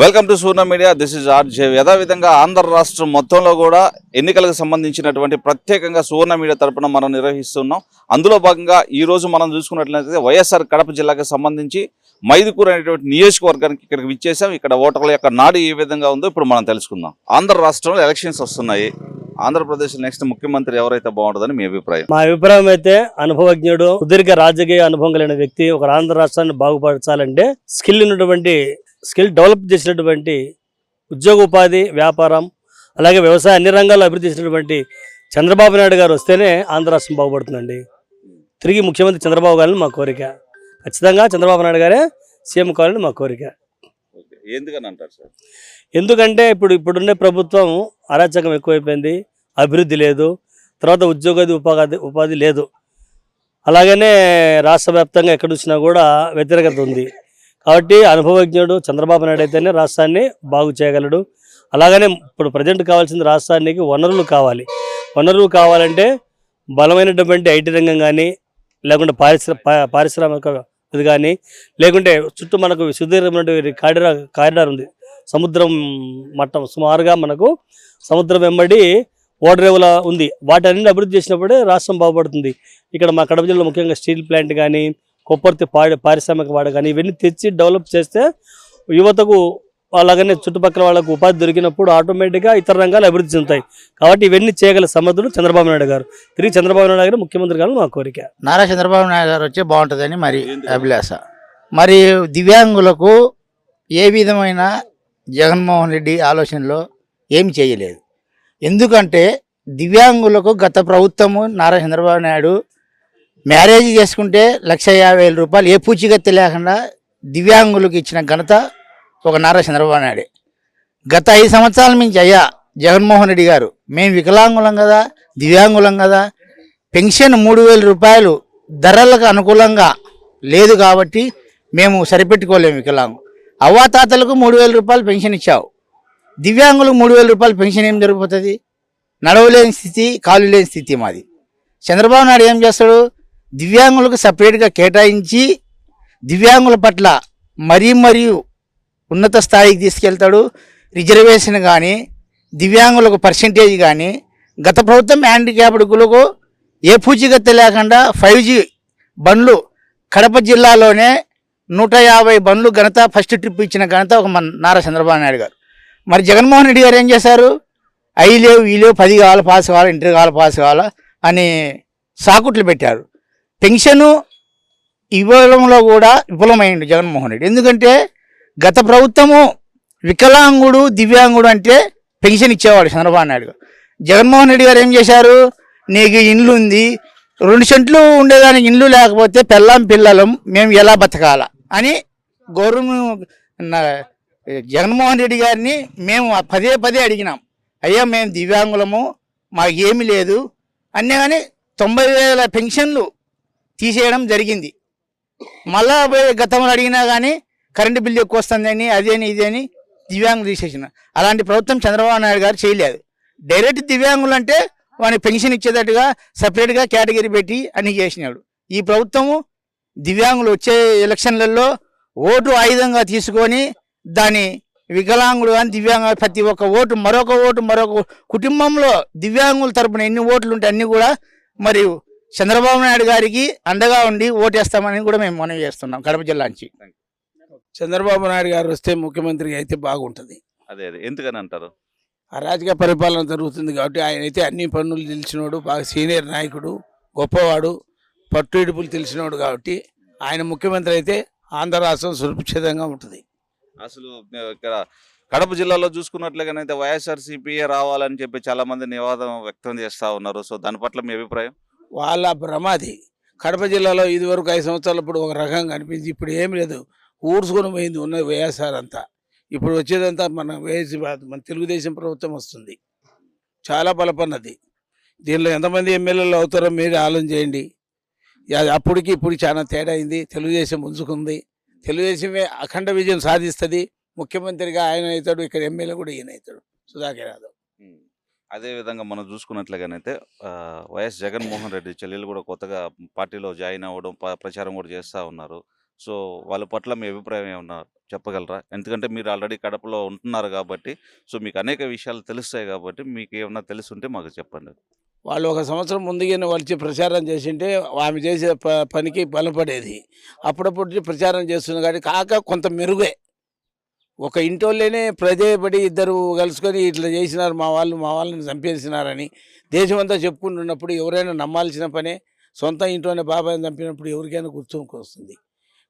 Welcome to Surna media. This is RJ యథావిధంగా Andhra రాష్ట్రం మొత్తంలో కూడా ఎన్నికలకు సంబంధించినటువంటి ప్రత్యేకంగా సువర్ణ మీడియా తరపున మనం నిర్వహిస్తున్నాం. అందులో భాగంగా ఈరోజు మనం చూసుకున్నట్లయితే వైఎస్ఆర్ కడప జిల్లాకు సంబంధించి మైదుకూరు అనేటువంటి నియోజకవర్గానికి ఇక్కడికి విచ్చేసాం ఇక్కడ ఓటర్ల యొక్క నాడు ఏ విధంగా ఉందో ఇప్పుడు మనం తెలుసుకుందాం. ఆంధ్ర రాష్ట్రంలో ఎలక్షన్స్ వస్తున్నాయి. ఆంధ్రప్రదేశ్ నెక్స్ట్ ముఖ్యమంత్రి ఎవరైతే బాగుంటుందని మీ అభిప్రాయం? మా అభిప్రాయం అయితే అనుభవజ్ఞుడు సుదీర్ఘ రాజకీయ అనుభవం కలిగిన వ్యక్తి ఒక ఆంధ్ర రాష్ట్రాన్ని బాగుపరచాలంటే స్కిల్ ఉన్నటువంటి స్కిల్ డెవలప్ చేసినటువంటి ఉద్యోగ ఉపాధి వ్యాపారం అలాగే వ్యవసాయ అన్ని రంగాల్లో అభివృద్ధి చేసినటువంటి చంద్రబాబు నాయుడు గారు వస్తేనే ఆంధ్ర రాష్ట్రం బాగుపడుతుందండి. తిరిగి ముఖ్యమంత్రి చంద్రబాబు గారిని మా కోరిక. ఖచ్చితంగా చంద్రబాబు నాయుడు గారే సీఎం కావాలని మా కోరిక. ఎందుకని అంటారు సార్? ఎందుకంటే ఇప్పుడు ఇప్పుడున్న ప్రభుత్వం అరాచకం ఎక్కువైపోయింది అభివృద్ధి లేదు తర్వాత ఉద్యోగాది ఉపాధి ఉపాధి లేదు. అలాగనే రాష్ట్ర వ్యాప్తంగా ఎక్కడ చూసినా కూడా వ్యతిరేకత ఉంది. కాబట్టి అనుభవజ్ఞుడు చంద్రబాబు నాయుడు అయితేనే రాష్ట్రాన్ని బాగు చేయగలడు. అలాగనే ఇప్పుడు ప్రజెంట్ కావాల్సింది రాష్ట్రానికి వనరులు కావాలి. వనరులు కావాలంటే బలమైనటువంటి ఐటీ రంగం కానీ లేకుంటే పారిశ్ర పారిశ్రామిక ఇది కానీ లేకుంటే చుట్టూ మనకు సుదీర్ఘమైనటువంటి కారిడార్ కారిడార్ ఉంది. సముద్రం మట్టం సుమారుగా మనకు సముద్రం వెంబడి ఓడరేవుల ఉంది. వాటన్ని అభివృద్ధి చేసినప్పుడే రాష్ట్రం బాగుపడుతుంది. ఇక్కడ మా కడప జిల్లాలో ముఖ్యంగా స్టీల్ ప్లాంట్ కానీ కొప్పర్తి పాడి పారిశ్రామిక వాడ కానీ ఇవన్నీ తెచ్చి డెవలప్ చేస్తే యువతకు అలాగనే చుట్టుపక్కల వాళ్ళకు ఉపాధి దొరికినప్పుడు ఆటోమేటిక్గా ఇతర రంగాలు అభివృద్ధి చెందుతాయి. కాబట్టి ఇవన్నీ చేయగల సమర్థుడు చంద్రబాబు నాయుడు గారు. తిరిగి చంద్రబాబు నాయుడు గారు ముఖ్యమంత్రి గారు మా కోరిక. నారా చంద్రబాబు నాయుడు గారు వచ్చే బాగుంటుందని మరి అభిలాష. మరి దివ్యాంగులకు ఏ విధమైన జగన్మోహన్ రెడ్డి ఆలోచనలో ఏమి చేయలేదు. ఎందుకంటే దివ్యాంగులకు గత ప్రభుత్వము నారా చంద్రబాబు నాయుడు మ్యారేజ్ చేసుకుంటే లక్ష యాభై వేల రూపాయలు ఏ పూచిగత్తి లేకుండా దివ్యాంగులకు ఇచ్చిన ఘనత ఒక నారా చంద్రబాబు నాయుడు. గత ఐదు సంవత్సరాల నుంచి అయ్యా జగన్మోహన్ రెడ్డి గారు మేము వికలాంగులం కదా దివ్యాంగులం కదా పెన్షన్ మూడు వేల రూపాయలు ధరలకు అనుకూలంగా లేదు కాబట్టి మేము సరిపెట్టుకోలేము వికలాంగు అవ్వాతాతలకు మూడు వేల రూపాయలు పెన్షన్ ఇచ్చావు. దివ్యాంగులకు మూడు వేల రూపాయలు పెన్షన్ ఏం జరిగిపోతుంది నడవలేని స్థితి కాలు లేని స్థితి మాది. చంద్రబాబు నాయుడు ఏం చేస్తాడు? దివ్యాంగులకు సపరేట్గా కేటాయించి దివ్యాంగుల పట్ల మరీ మరియు ఉన్నత స్థాయికి తీసుకెళ్తాడు. రిజర్వేషన్ కానీ దివ్యాంగులకు పర్సంటేజ్ కానీ గత ప్రభుత్వం హ్యాండిక్యాప్డ్లకు ఏ పూచిగత్తె లేకుండా ఫైవ్ జీ బండ్లు కడప జిల్లాలోనే నూట యాభై బండ్లు ఘనత ఫస్ట్ ట్రిప్ ఇచ్చిన ఘనత ఒక మన నారా చంద్రబాబు నాయుడు గారు. మరి జగన్మోహన్ రెడ్డి గారు ఏం చేశారు? అవి లేవు ఈ లేవు పది కావాలి పాస్ కావాలి ఇంటర్ కావాలి పాస్ కావాలా అని సాకుట్లు పెట్టారు. పెన్షను ఇవ్వడంలో కూడా విఫలమైంది జగన్మోహన్ రెడ్డి. ఎందుకంటే గత ప్రభుత్వము వికలాంగుడు దివ్యాంగుడు అంటే పెన్షన్ ఇచ్చేవాడు చంద్రబాబు నాయుడు జగన్మోహన్ రెడ్డి గారు ఏం చేశారు? నీకు ఇండ్లు ఉంది. రెండు సెంట్లు ఉండేదానికి ఇండ్లు లేకపోతే పెళ్ళాం పిల్లలం మేము ఎలా బతకాల అని గౌరవం జగన్మోహన్ రెడ్డి గారిని మేము పదే పదే అడిగినాం. అయ్యా మేము దివ్యాంగులము మాకు ఏమి లేదు అన్నీ కానీ తొంభై వేల పెన్షన్లు తీసేయడం జరిగింది. మళ్ళా గతంలో అడిగినా కానీ కరెంటు బిల్లు ఎక్కువ వస్తుందని అదేని ఇదేని దివ్యాంగులు తీసేసిన. అలాంటి ప్రభుత్వం చంద్రబాబు నాయుడు గారు చేయలేదు. డైరెక్ట్ దివ్యాంగులు అంటే వాని పెన్షన్ ఇచ్చేటట్టుగా సపరేట్గా కేటగిరీ పెట్టి అన్ని చేసినాడు. ఈ ప్రభుత్వము దివ్యాంగులు వచ్చే ఎలక్షన్లలో ఓటు ఆయుధంగా తీసుకొని దాని వికలాంగులు కానీ దివ్యాంగ ప్రతి ఒక్క ఓటు మరొక ఓటు మరొక కుటుంబంలో దివ్యాంగుల తరపున ఎన్ని ఓట్లు ఉంటే అన్నీ కూడా మరియు చంద్రబాబు నాయుడు గారికి అండగా ఉండి ఓటేస్తామని కూడా మేము మనం చేస్తున్నాం కడప జిల్లా నుంచి. చంద్రబాబు నాయుడు గారు వస్తే ముఖ్యమంత్రి అయితే బాగుంటుంది. అదే అదే. ఎందుకని అంటారు? అరాజక పరిపాలన జరుగుతుంది కాబట్టి ఆయన అయితే అన్ని పనులు తెలిసినోడు బాగా సీనియర్ నాయకుడు గొప్పవాడు పట్టు ఇడుపులు తెలిసినోడు కాబట్టి ఆయన ముఖ్యమంత్రి అయితే ఆంధ్ర రాష్ట్రం సురక్షితంగా ఉంటుంది. అసలు ఇక్కడ కడప జిల్లాలో చూసుకున్నట్లుగానైతే వైఎస్ఆర్సీపీఏ రావాలని చెప్పి చాలా మంది నివాదం వ్యక్తం చేస్తా ఉన్నారు. సో దాని పట్ల మీ అభిప్రాయం? వాళ్ళ భ్రమాది కడప జిల్లాలో ఇదివరకు ఐదు సంవత్సరాల ఇప్పుడు ఒక రకంగా అనిపించి ఇప్పుడు ఏం లేదు. ఊర్చుకొని పోయింది ఉన్న వైఎస్ఆర్ అంతా ఇప్పుడు వచ్చేదంతా మన వైఎస్ మన తెలుగుదేశం ప్రభుత్వం వస్తుంది. చాలా బలపన్నది. దీనిలో ఎంతమంది ఎమ్మెల్యేలు అవుతారో మీరు ఆలోచన చేయండి. అప్పటికి ఇప్పుడు చాలా తేడా అయింది. తెలుగుదేశం ఉంచుకుంది. తెలుగుదేశమే అఖండ విజయం సాధిస్తుంది. ముఖ్యమంత్రిగా ఆయన అవుతాడు ఇక్కడ ఎమ్మెల్యే కూడా ఈయన అవుతాడు. సుధాకర్ యాదవ్. అదేవిధంగా మనం చూసుకున్నట్లుగానైతే వైఎస్ జగన్మోహన్ రెడ్డి చెల్లెలు కూడా కొత్తగా పార్టీలో జాయిన్ అవ్వడం ప్రచారం కూడా చేస్తూ ఉన్నారు. సో వాళ్ళ పట్ల మీ అభిప్రాయం ఏమన్నా చెప్పగలరా? ఎందుకంటే మీరు ఆల్రెడీ కడపలో ఉంటున్నారు కాబట్టి సో మీకు అనేక విషయాలు తెలుస్తాయి కాబట్టి మీకు ఏమన్నా తెలుసుంటే మాకు చెప్పండి. వాళ్ళు ఒక సంవత్సరం ముందుగానే వచ్చి ప్రచారం చేసింటే ఆమె చేసే ప పనికి బలపడేది. అప్పుడప్పుడు ప్రచారం చేస్తుంది కాబట్టి కాక కొంత మెరుగే. ఒక ఇంటోళ్ళనే ప్రజేయబడి ఇద్దరు కలుసుకొని ఇట్లా చేసినారు మా వాళ్ళు మా వాళ్ళని చంపేసినారని దేశమంతా చెప్పుకుంటున్నప్పుడు ఎవరైనా నమ్మాల్సిన పనే సొంత ఇంట్లోనే బాబాయ్ని చంపినప్పుడు ఎవరికైనా గుర్తుకు వస్తుంది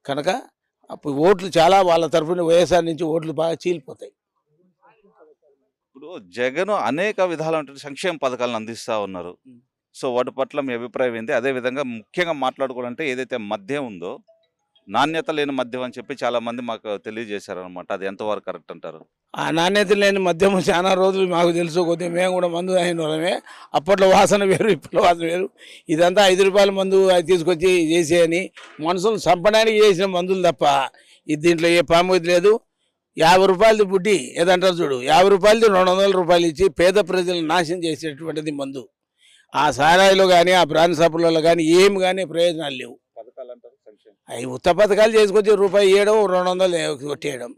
కనుక అప్పుడు ఓట్లు చాలా వాళ్ళ తరఫున వైఎస్ఆర్ నుంచి ఓట్లు బాగా చీలిపోతాయి. ఇప్పుడు జగన్ అనేక విధాలైన సంక్షేమ పథకాలను అందిస్తూ ఉన్నారు. సో వాటి పట్ల మీ అభిప్రాయం ఏంటి? అదే విధంగా ముఖ్యంగా మాట్లాడుకోవాలంటే ఏదైతే మద్యం ఉందో నాణ్యత లేని మద్యం అని చెప్పి చాలా మంది మాకు తెలియజేశారు అనమాట అది ఎంతవరకు కరెక్ట్ అంటారు? ఆ నాణ్యత లేని మద్యం చాలా రోజులు మాకు తెలుసు. కొద్దిగా మేము కూడా మందు అయిన వాళ్ళమే. అప్పట్లో వాసన వేరు ఇప్పట్లో వాసన వేరు. ఇదంతా ఐదు రూపాయల మందు అది తీసుకొచ్చి చేసేయని మనుషులు చంపడానికి చేసిన మందులు తప్ప ఇది దీంట్లో ఏ పాముది లేదు. యాభై రూపాయలది బుడ్డి ఏదంటారు చూడు? యాభై రూపాయలది రెండు వందల రూపాయలు ఇచ్చి పేద ప్రజలను నాశనం చేసేటువంటిది మందు. ఆ సారాయిలో కానీ ఆ బ్రాండ్ షాపులలో కానీ ఏమి కానీ ప్రయోజనాలు లేవు. అవి ఉత్త పథకాలు చేసుకొచ్చి రూపాయి ఇవ్వడం రెండు వందలు కొట్టేయడం.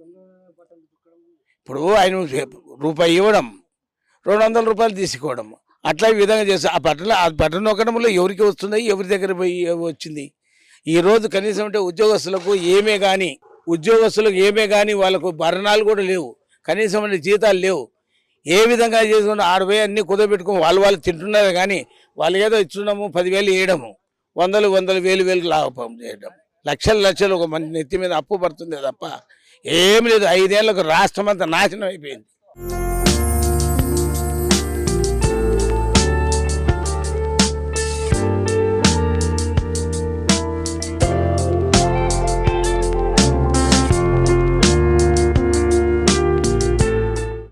ఇప్పుడు ఆయన రూపాయి ఇవ్వడం రెండు వందల రూపాయలు తీసుకోవడం. అట్లా ఈ విధంగా చేస్తే ఆ బట్టలు ఆ బట్టలు నొక్కడంలో ఎవరికి వస్తుందో ఎవరి దగ్గర పోయి వచ్చింది? ఈరోజు కనీసం అంటే ఉద్యోగస్తులకు ఏమే కానీ ఉద్యోగస్తులకు ఏమే కానీ వాళ్ళకు భరణాలు కూడా లేవు. కనీసం అంటే జీతాలు లేవు. ఏ విధంగా చేసుకుని ఆడ అన్నీ అన్ని కుదబెట్టుకుని వాళ్ళు వాళ్ళు తింటున్నారు కానీ వాళ్ళు ఏదో ఇచ్చున్నాము పదివేలు వేయడము వందలు వందలు వేలు వేలు లాభం చేయడం. లక్షలు లక్షలు ఒక మంది నెత్తి మీద అప్పు పడుతుంది తప్ప ఏం లేదు ఐదేళ్ళకు రాష్ట్రం అంతా నాశనం అయిపోయింది.